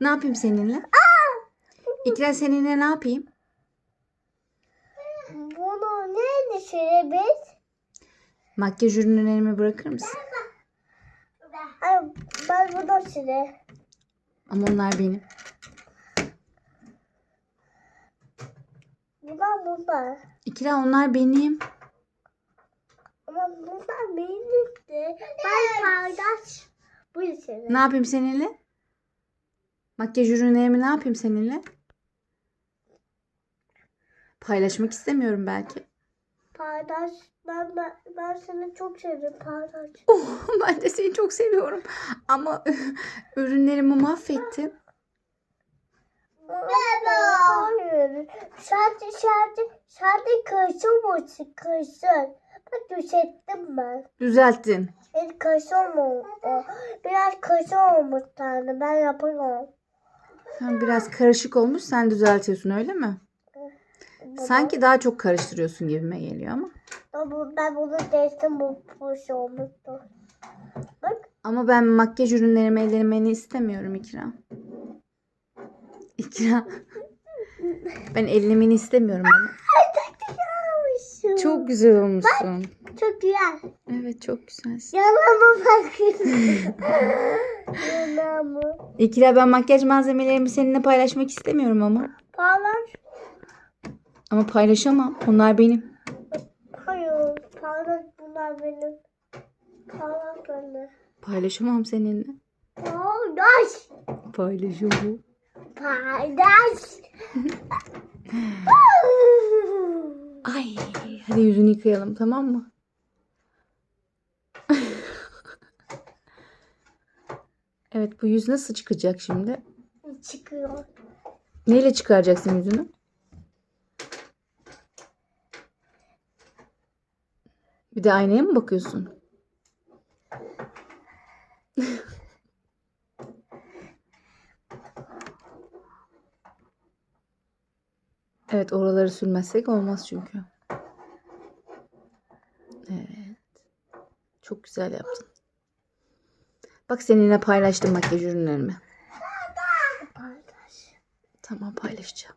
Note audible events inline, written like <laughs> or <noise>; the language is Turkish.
Ne yapayım seninle? İkra seninle ne yapayım? Bunu ne düşürebiliriz? Makyaj ürünlerimi bırakır mısın? Ay, ben bunu süre. Ama onlar benim. Bunlar bunlar. İkra onlar benim. Ama bunlar benimdi. Ben kardeş. Bu süre. Ne yapayım seninle? Makyaj ürünlerimi ne yapayım seninle? Paylaşmak istemiyorum belki. Kardeş. Ben, ben, ben seni çok seviyorum kardeş. Oh, <laughs> ben de seni çok seviyorum. Ama <laughs> ürünlerimi mahvettin. Hayır. Sadece sadece sadece kırsın olsun kırsın. Bak düşettim ben. Düzelttin. Evet kırsın oldu. Biraz kırsın olmuş tane. Ben yapıyorum. Biraz karışık olmuş sen düzeltiyorsun öyle mi? Sanki daha çok karıştırıyorsun gibime geliyor ama. Ama ben bunu değiştim bu boş olmuştu. Bak. Ama ben makyaj ürünlerimi ellemeni istemiyorum İkra. İkra. Ben ellemeni istemiyorum ama. Çok güzel olmuşsun. çok güzel. Evet çok güzelsin. Yanıma bakın. Yanıma. İkra ben makyaj malzemelerimi seninle paylaşmak istemiyorum ama. Parlar. Ama paylaşamam. Onlar benim. Hayır. Parlar bunlar benim. Parlar benim. Paylaşamam seninle. Kardeş. Paylaşamam. Kardeş. <laughs> Ay hadi yüzünü yıkayalım tamam mı? <laughs> evet bu yüz nasıl çıkacak şimdi? Çıkıyor. Neyle çıkaracaksın yüzünü? Bir de aynaya mı bakıyorsun? <laughs> evet oraları sürmezsek olmaz çünkü. Evet. Çok güzel yaptın. Bak seninle paylaştım makyaj ürünlerimi. Tamam paylaşacağım.